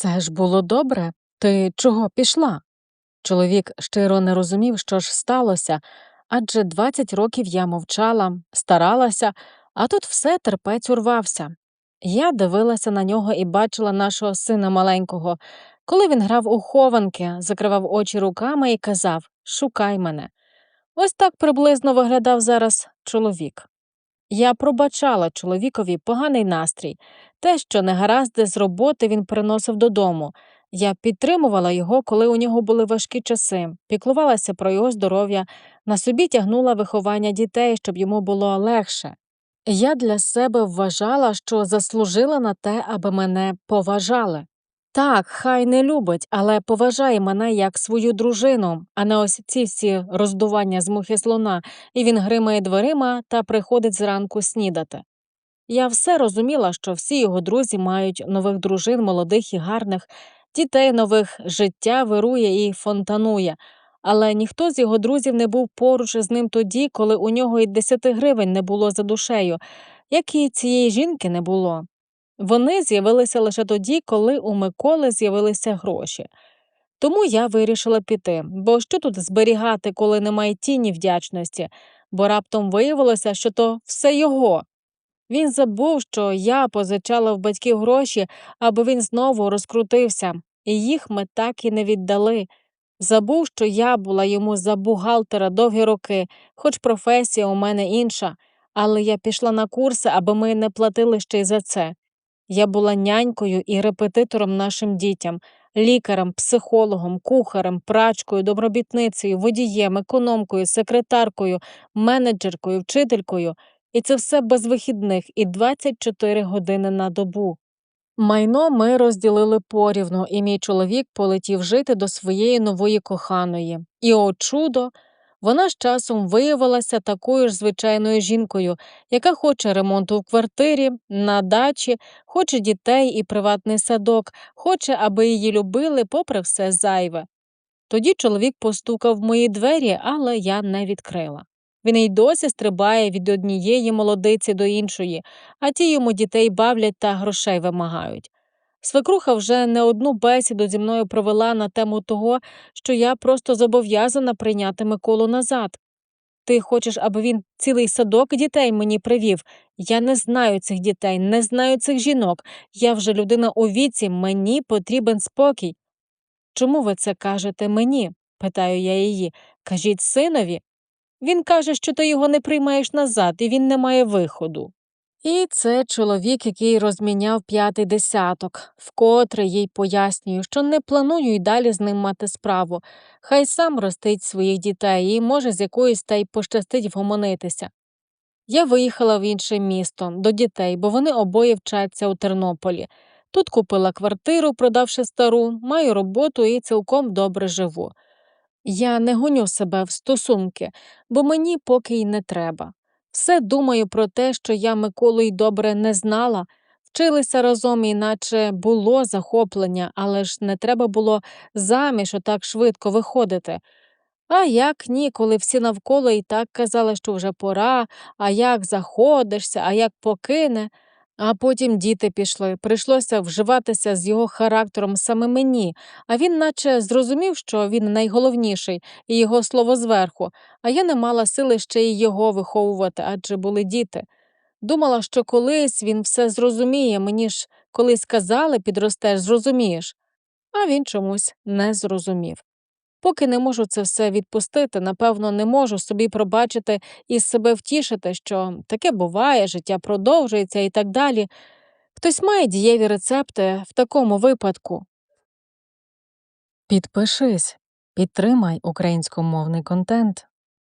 Все ж було добре. Ти чого пішла? Чоловік щиро не розумів, що ж сталося, адже 20 років я мовчала, старалася, а тут все терпець урвався. Я дивилася на нього і бачила нашого сина маленького, коли він грав у хованки, закривав очі руками і казав Шукай мене. Ось так приблизно виглядав зараз чоловік. Я пробачала чоловікові поганий настрій, те, що негаразди з роботи він приносив додому. Я підтримувала його, коли у нього були важкі часи, піклувалася про його здоров'я, на собі тягнула виховання дітей, щоб йому було легше. Я для себе вважала, що заслужила на те, аби мене поважали. Так, хай не любить, але поважає мене як свою дружину, а не ось ці всі роздування з мухи слона, і він гримає дверима та приходить зранку снідати. Я все розуміла, що всі його друзі мають нових дружин, молодих і гарних, дітей нових, життя вирує і фонтанує, але ніхто з його друзів не був поруч із ним тоді, коли у нього й десяти гривень не було за душею, як і цієї жінки не було. Вони з'явилися лише тоді, коли у Миколи з'явилися гроші. Тому я вирішила піти, бо що тут зберігати, коли немає тіні вдячності, бо раптом виявилося, що то все його. Він забув, що я позичала в батьків гроші, аби він знову розкрутився, і їх ми так і не віддали. Забув, що я була йому за бухгалтера довгі роки, хоч професія у мене інша, але я пішла на курси, аби ми не платили ще й за це. Я була нянькою і репетитором нашим дітям, лікарем, психологом, кухарем, прачкою, добробітницею, водієм, економкою, секретаркою, менеджеркою, вчителькою, і це все без вихідних і 24 години на добу. Майно ми розділили порівну, і мій чоловік полетів жити до своєї нової коханої. І, о чудо, вона з часом виявилася такою ж звичайною жінкою, яка хоче ремонту в квартирі, на дачі, хоче дітей і приватний садок, хоче, аби її любили, попри все зайве. Тоді чоловік постукав в мої двері, але я не відкрила. Він й досі стрибає від однієї молодиці до іншої, а ті йому дітей бавлять та грошей вимагають. Свекруха вже не одну бесіду зі мною провела на тему того, що я просто зобов'язана прийняти Миколу назад. Ти хочеш, аби він цілий садок дітей мені привів. Я не знаю цих дітей, не знаю цих жінок. Я вже людина у віці, мені потрібен спокій. Чому ви це кажете мені? питаю я її. Кажіть синові. Він каже, що ти його не приймаєш назад, і він не має виходу. І це чоловік, який розміняв п'ятий десяток, вкотре їй пояснюю, що не планую й далі з ним мати справу. Хай сам ростить своїх дітей і, може, з якоїсь та й пощастить вгомонитися. Я виїхала в інше місто до дітей, бо вони обоє вчаться у Тернополі. Тут купила квартиру, продавши стару, маю роботу і цілком добре живу. Я не гоню себе в стосунки, бо мені поки й не треба. Все думаю про те, що я Миколу й добре не знала, вчилися разом, іначе було захоплення, але ж не треба було заміж отак швидко виходити. А як ні, коли всі навколо і так казали, що вже пора, а як заходишся, а як покине. А потім діти пішли, прийшлося вживатися з його характером саме мені, а він наче зрозумів, що він найголовніший, і його слово зверху, а я не мала сили ще й його виховувати, адже були діти. Думала, що колись він все зрозуміє, мені ж колись казали, підростеш, зрозумієш, а він чомусь не зрозумів. Поки не можу це все відпустити, напевно, не можу собі пробачити і себе втішити, що таке буває, життя продовжується і так далі. Хтось має дієві рецепти в такому випадку. Підпишись, підтримай українськомовний контент.